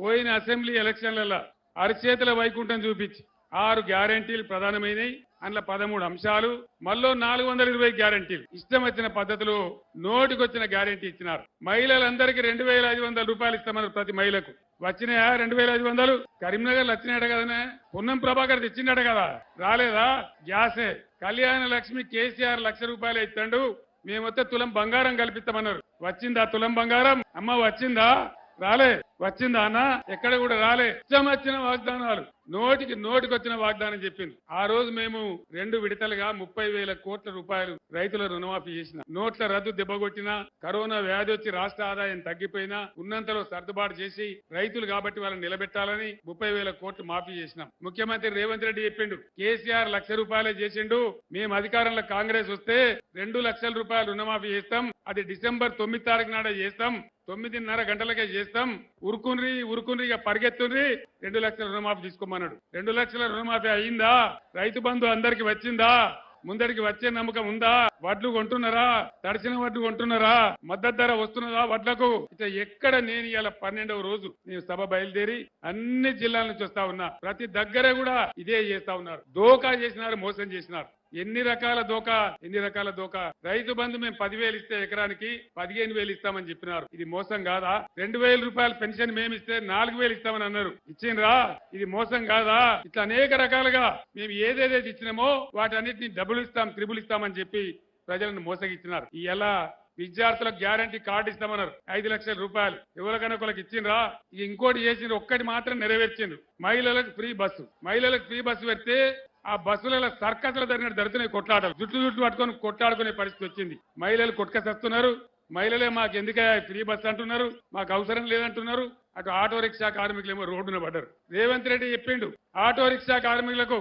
పోయిన అసెంబ్లీ ఎలక్షన్లలో అరచేతుల వైకుంఠం చూపించి ఆరు గ్యారంటీలు ప్రధానమైనవి అందులో పదమూడు అంశాలు మళ్ళీ నాలుగు వందల ఇరవై గ్యారంటీలు. ఇష్టం వచ్చిన పద్ధతిలో నోటికొచ్చిన గ్యారంటీ ఇచ్చినారు. మహిళలందరికీ రెండు వేల ఐదు వందల రూపాయలు ఇస్తామన్నారు ప్రతి మహిళకు. వచ్చినాయా? రెండు వేల ఐదు వందలు? కరీంనగర్ వచ్చినాడు కదనే? పున్నం ప్రభాకర్ తెచ్చిండట కదా? రాలేదా? గ్యాసే. కళ్యాణ లక్ష్మి కేసీఆర్ లక్ష రూపాయలు ఇస్తాడు. మేమొస్తే తులం బంగారం కల్పిస్తామన్నారు. వచ్చిందా తులం బంగారం? అమ్మ వచ్చిందా? రాలే. వచ్చిందా అన్న? ఎక్కడ కూడా రాలే. ఇష్టం వచ్చిన వాగ్దానాలు. నోటికి నోటికి వచ్చిన వాగ్దానం చెప్పింది. ఆ రోజు మేము రెండు విడతలుగా ముప్పై వేల కోట్ల రూపాయలు రైతుల రుణమాఫీ చేసిన. నోట్ల రద్దు దెబ్బకొట్టినా కరోనా వ్యాధి వచ్చి రాష్ట్ర ఆదాయం తగ్గిపోయినా ఉన్నంతలో సర్దుబాటు చేసి రైతులు కాబట్టి వాళ్ళని నిలబెట్టాలని ముప్పై వేల కోట్లు మాఫీ చేసినాం. ముఖ్యమంత్రి రేవంత్ రెడ్డి చెప్పిండు. కేసీఆర్ లక్ష రూపాయలే చేసిండు. మేము అధికారంలో కాంగ్రెస్ వస్తే రెండు లక్షల రూపాయలు రుణమాఫీ చేస్తాం. అది డిసెంబర్ తొమ్మిది తారీఖు నాడే చేస్తాం. తొమ్మిదిన్నర గంటలకే చేస్తాం. ఉరుకుని ఉరుకుని ఇక పరిగెత్తుండ్రి రెండు లక్షల రుణమాఫీ తీసుకోమన్నాడు. రెండు లక్షల రుణమాఫీ అయిందా? రైతు బంధు అందరికి వచ్చిందా? ముందరికి వచ్చే నమ్మకం ఉందా? వడ్లు కొంటున్నారా? తడిసిన వడ్లు కొంటున్నారా? మద్దతు ధర వస్తున్నదా వడ్లకు? ఎక్కడ నేను ఇవాళ పన్నెండవ రోజు నేను సభ బయలుదేరి అన్ని జిల్లాల నుంచి వస్తా ఉన్నా. ప్రతి దగ్గర కూడా ఇదే చేస్తా ఉన్నారు. దోకా చేసినారు మోసం చేసినారు. ఎన్ని రకాల దోకా ఎన్ని రకాల దోకా రైతు బంధు మేము పదివేలు ఇస్తే ఎకరానికి పదిహేను వేలు ఇస్తామని చెప్పినారు. ఇది మోసం కాదా? రెండు వేల రూపాయల పెన్షన్ మేము ఇస్తే నాలుగు వేలు ఇస్తామని అన్నారు. ఇచ్చిండ్రా? ఇది మోసం కాదా? ఇట్లా అనేక రకాలుగా మేము ఏదేదైతే ఇచ్చినామో వాటన్నిటిని డబ్బులు ఇస్తాం త్రిబుల్ ఇస్తామని చెప్పి ప్రజలను మోసగిచ్చినారు. ఈ ఎలా విద్యార్థులకు గ్యారంటీ కార్డు ఇస్తామన్నారు. ఐదు లక్షల రూపాయలు. ఎవరికైనా ఒకరికి ఇచ్చిండ్రా? ఇంకోటి చేసిండ్రు ఒక్కటి మాత్రం నెరవేర్చిండ్రు. మహిళలకు ఫ్రీ బస్సు. మహిళలకు ఫ్రీ బస్సు పెడితే ఆ బస్సులలో సర్కస్ల జరిగిన దొరుకుతున్నాయి కొట్లాటలు జుట్టు జుట్టు పట్టుకొని కొట్లాడుకునే పరిస్థితి వచ్చింది. మహిళలు కొట్టుకసేస్తున్నారు మహిళలే మాకు ఎందుకే ఫ్రీ బస్ అంటున్నారు? మాకు అవసరం లేదంటున్నారు. అటు ఆటో రిక్షా కార్మికులేమో రోడ్డున పడ్డారు. రేవంత్ రెడ్డి చెప్పిండు ఆటో రిక్షా కార్మికులకు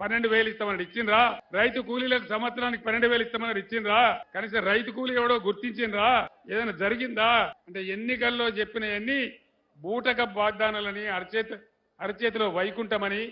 పన్నెండు వేలు ఇస్తామన్నాడు ఇచ్చిండ్రా? రైతు కూలీలకు సంవత్సరానికి పన్నెండు వేలు ఇస్తామన్నాడు ఇచ్చిండ్రా? కనీసం రైతు కూలీ ఎవడో గుర్తించిండ్రా? ఏదైనా జరిగిందా? అంటే ఎన్నికల్లో చెప్పినవన్నీ బూటక వాగ్దానాలని అరచేత అరచేతిలో వైకుంఠమని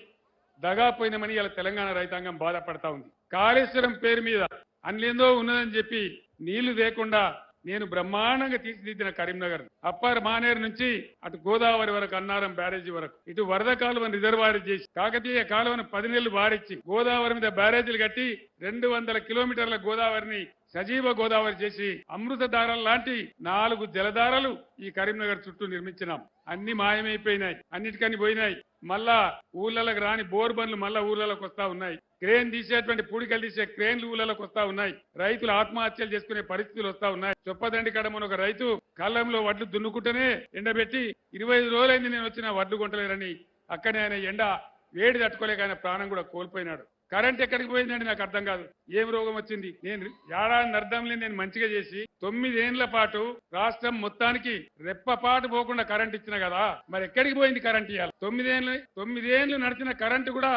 దగాపోయినమని ఇలా తెలంగాణ రైతాంగం బాధపడతా ఉంది. కాళేశ్వరం పేరు మీద అన్నేందో ఉన్నదని చెప్పి నీళ్ళు లేకుండా నేను బ్రహ్మాండంగా తీర్చిదిద్దిన కరీంనగర్. అప్పర్ మానేరు నుంచి అటు గోదావరి వరకు అన్నారం బ్యారేజీ వరకు. ఇటు వరద కాలువను రిజర్వాయర్ చేసి కాకతీయ కాలువను పది నెలలు వారిచ్చి గోదావరి మీద బ్యారేజీలు కట్టి రెండు వందల కిలోమీటర్ల గోదావరిని సజీవ గోదావరి చేసి అమృతధారలు లాంటి నాలుగు జలధారలు ఈ కరీంనగర్ చుట్టూ నిర్మించినాం. అన్ని మాయమైపోయినాయి. అన్నిటికని పోయినాయి. మళ్ళా ఊళ్ళలకు రాని బోర్ బండ్లు మళ్ళా ఊళ్ళలోకి వస్తా ఉన్నాయి. క్రేన్ తీసేటువంటి పూడికలు తీసే క్రేన్లు ఊళ్ళలోకి వస్తా ఉన్నాయి. రైతులు ఆత్మహత్యలు చేసుకునే పరిస్థితులు వస్తా ఉన్నాయి. చొప్పదండి కడమని ఒక రైతు కళ్ళంలో వడ్లు దున్నుకుంటేనే ఎండబెట్టి ఇరవై ఐదు రోజులైంది నేను వచ్చిన వడ్లు కొంటలేరని అక్కడే ఆయన ఎండ వేడి తట్టుకోలేక ఆయన ప్రాణం కూడా కోల్పోయినాడు. కరెంట్ ఎక్కడికి పోయిందండి నాకు అర్థం కాదు. ఏం రోగం వచ్చింది? నేను ఏడాది అర్థంలో నేను మంచిగా చేసి తొమ్మిదేండ్ల పాటు రాష్ట్రం మొత్తానికి రెప్పపాటు పోకుండా కరెంట్ ఇచ్చిన కదా. మరి ఎక్కడికి పోయింది కరెంట్ ఇవ్వాలి తొమ్మిదేళ్ళు తొమ్మిదేళ్ళు నడిచిన కరెంటు కూడా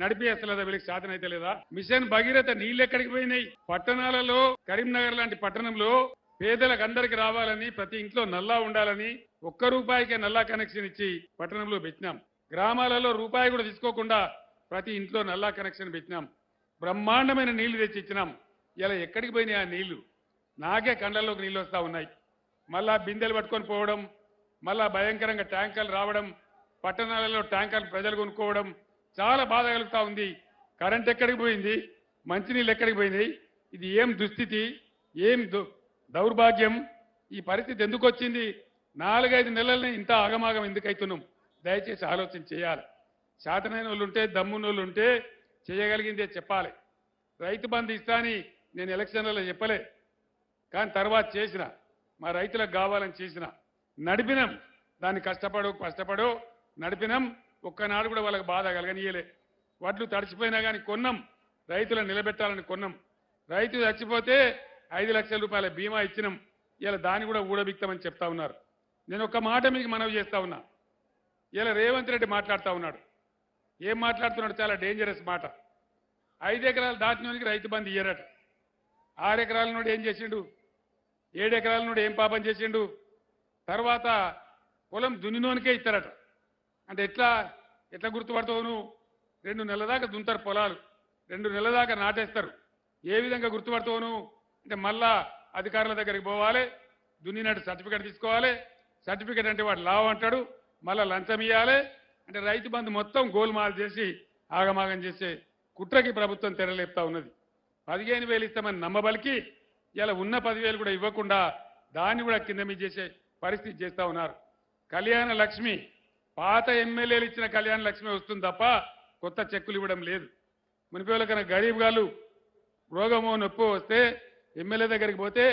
నడిపేస్తలేదా వీళ్ళకి శాతం అయితే లేదా? మిషన్ భగీరథ నీళ్ళు ఎక్కడికి పోయినాయి? పట్టణాలలో కరీంనగర్ లాంటి పట్టణంలో పేదలకు అందరికి రావాలని ప్రతి ఇంట్లో నల్లా ఉండాలని ఒక్క రూపాయికే నల్లా కనెక్షన్ ఇచ్చి పట్టణంలో పెట్టినాం. గ్రామాలలో రూపాయి కూడా తీసుకోకుండా ప్రతి ఇంట్లో నల్లా కనెక్షన్ పెట్టినాం. బ్రహ్మాండమైన నీళ్ళు తెచ్చి ఇచ్చినాం. ఇలా ఎక్కడికి పోయినాయి ఆ నీళ్ళు? నాకే కండల్లోకి నీళ్ళు వస్తూ ఉన్నాయి. మళ్ళా బిందెలు పట్టుకొని పోవడం మళ్ళా భయంకరంగా ట్యాంకర్లు రావడం పట్టణాలలో ట్యాంకర్లు ప్రజలు కొనుక్కోవడం చాలా బాధ కలుగుతూ ఉంది. కరెంట్ ఎక్కడికి పోయింది? మంచినీళ్ళు ఎక్కడికి పోయింది ఇది ఏం దుస్థితి? ఏం దౌర్భాగ్యం? ఈ పరిస్థితి ఎందుకు వచ్చింది? నాలుగైదు నెలలని ఇంత ఆగమాగం ఎందుకు అవుతున్నాం దయచేసి ఆలోచన చేయాలి. శాతనైన వాళ్ళు ఉంటే దమ్మున్న వాళ్ళు ఉంటే చేయగలిగిందే చెప్పాలి. రైతు బంధు ఇస్తా అని నేను ఎలక్షన్లలో చెప్పలే. కానీ తర్వాత చేసిన మా రైతులకు కావాలని చేసిన నడిపినాం. దాన్ని కష్టపడు కష్టపడు నడిపినాం. ఒక్కనాడు కూడా వాళ్ళకి బాధ కలగనీయలే. వడ్లు తడిచిపోయినా కానీ కొన్నాం. రైతులను నిలబెట్టాలని కొన్నాం. రైతు చచ్చిపోతే ఐదు లక్షల రూపాయల బీమా ఇచ్చినాం. ఇలా దాన్ని కూడా ఊడబిక్తామని చెప్తా ఉన్నారు. నేను ఒక మాట మీకు మనవి చేస్తా ఉన్నా. ఇలా రేవంత్ రెడ్డి మాట్లాడుతా ఉన్నాడు. ఏం మాట్లాడుతున్నాడు చాలా డేంజరస్ మాట. ఐదు ఎకరాలు దాటినోనికి రైతు బంధు ఇయ్యరట. ఆరు ఎకరాల నుండి ఏం చేసిండు? ఏడు ఎకరాల నుండి ఏం పాపం చేసిండు? తర్వాత పొలం దున్నినోనికే ఇస్తారట. అంటే ఎట్లా ఎట్లా గుర్తుపడతావు నువ్వు రెండు నెలల దాకా దున్తారు పొలాలు. రెండు నెలల దాకా నాటేస్తారు. ఏ విధంగా గుర్తుపడతావు నువ్వు అంటే మళ్ళా అధికారుల దగ్గరికి పోవాలి దున్నినట్టు సర్టిఫికేట్ తీసుకోవాలి. సర్టిఫికేట్ అంటే వాడు లావు అంటాడు. మళ్ళా లంచం ఇవ్వాలి అంటే రైతు బంధు మొత్తం గోల్మాల్ చేసి ఆగమాగం చేసే కుట్రకి ప్రభుత్వం తెరలేపుతా ఉన్నది. పదిహేను వేలు ఇస్తామని నమ్మబలికి ఇలా ఉన్న పదివేలు కూడా ఇవ్వకుండా దాన్ని కూడా కింద మీద చేసే పరిస్థితి చేస్తా ఉన్నారు. కళ్యాణ లక్ష్మి పాత ఎమ్మెల్యేలు ఇచ్చిన కళ్యాణ లక్ష్మి వస్తుంది తప్ప కొత్త చెక్కులు ఇవ్వడం లేదు. మునిపేల కన్నా గరీబ్ గారు రోగమో నొప్పి వస్తే ఎమ్మెల్యే దగ్గరికి పోతే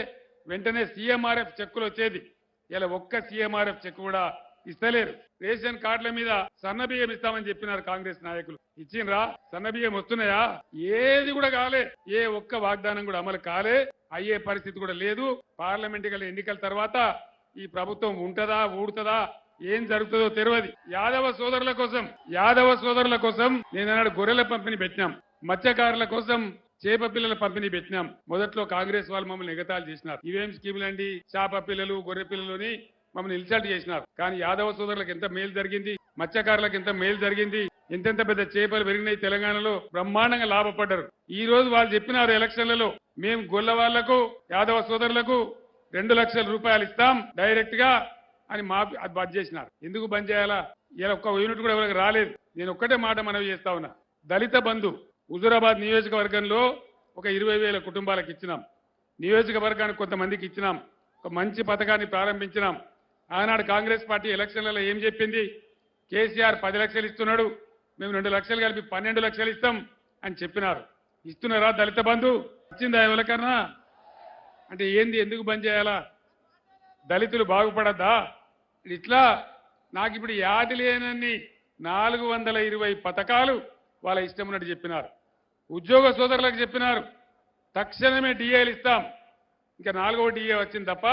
వెంటనే సీఎంఆర్ఎఫ్ చెక్కులు వచ్చేది. ఇలా ఒక్క సీఎంఆర్ఎఫ్ చెక్ కూడా ఇస్తలేరు. రేషన్ కార్డుల మీద సన్న బియ్యం ఇస్తామని చెప్పినారు కాంగ్రెస్ నాయకులు. ఇచ్చిండ్రా? సన్న బియ్యం వస్తున్నాయా? ఏది కూడా కాలే. ఏ ఒక్క వాగ్దానం కూడా అమలు కాలే. అయ్యే పరిస్థితి కూడా లేదు. పార్లమెంట్ ఎన్నికల తర్వాత ఈ ప్రభుత్వం ఉంటదా ఊడుతుందా ఏం జరుగుతుందో తెలియదు యాదవ సోదరుల కోసం యాదవ సోదరుల కోసం నేను గొర్రెల పంపిణీ పెట్టినాం. మత్స్యకారుల కోసం చేప పిల్లల పంపిణీ పెట్టినాం. మొదట్లో కాంగ్రెస్ వాళ్ళు మమ్మల్ని ఎగతాలు చేసినారు. ఇవేం స్కీములండి? చేప పిల్లలు గొర్రె పిల్లలు మమ్మల్ని ఇన్సల్ట్ చేసినారు. కానీ యాదవ సోదరులకు ఎంత మేలు జరిగింది మత్స్యకారులకు ఎంత మేలు జరిగింది ఎంతెంత పెద్ద చేపలు పెరిగినాయి తెలంగాణలో బ్రహ్మాండంగా లాభపడ్డారు. ఈ రోజు వాళ్ళు చెప్పినారు ఎలక్షన్లలో మేము గొల్ల వాళ్ళకు యాదవ సోదరులకు రెండు లక్షల రూపాయలు ఇస్తాం డైరెక్ట్గా అని మా అది బంద్ చేసినారు. ఎందుకు బంద్ చేయాలా? ఇలా ఒక్క యూనిట్ కూడా ఎవరికి రాలేదు. నేను ఒక్కటే మాట మనవి చేస్తా ఉన్నా. దళిత బంధు హుజూరాబాద్ నియోజకవర్గంలో ఒక ఇరవై వేల కుటుంబాలకు ఇచ్చినాం. నియోజకవర్గానికి కొంతమందికి ఇచ్చినాం. ఒక మంచి పథకాన్ని ప్రారంభించినాం. ఆనాడు కాంగ్రెస్ పార్టీ ఎలక్షన్లలో ఏం చెప్పింది? కేసీఆర్ పది లక్షలు ఇస్తున్నాడు మేము రెండు లక్షలు కలిపి పన్నెండు లక్షలు ఇస్తాం అని చెప్పినారు. ఇస్తున్నారా దళిత బంధు? వచ్చిందా ఎవరికన్నా అంటే ఏంది ఎందుకు బంద్ చేయాలా? దళితులు బాగుపడద్దా? ఇట్లా నాకు ఇప్పుడు యాది లేనన్ని నాలుగు వందల ఇరవై పథకాలు వాళ్ళ ఇష్టం ఉన్నట్టు చెప్పినారు. ఉద్యోగ సోదరులకు చెప్పినారు. తక్షణమే డిఏలు ఇస్తాం. ఇంకా నాలుగవ డిఏ వచ్చింది తప్ప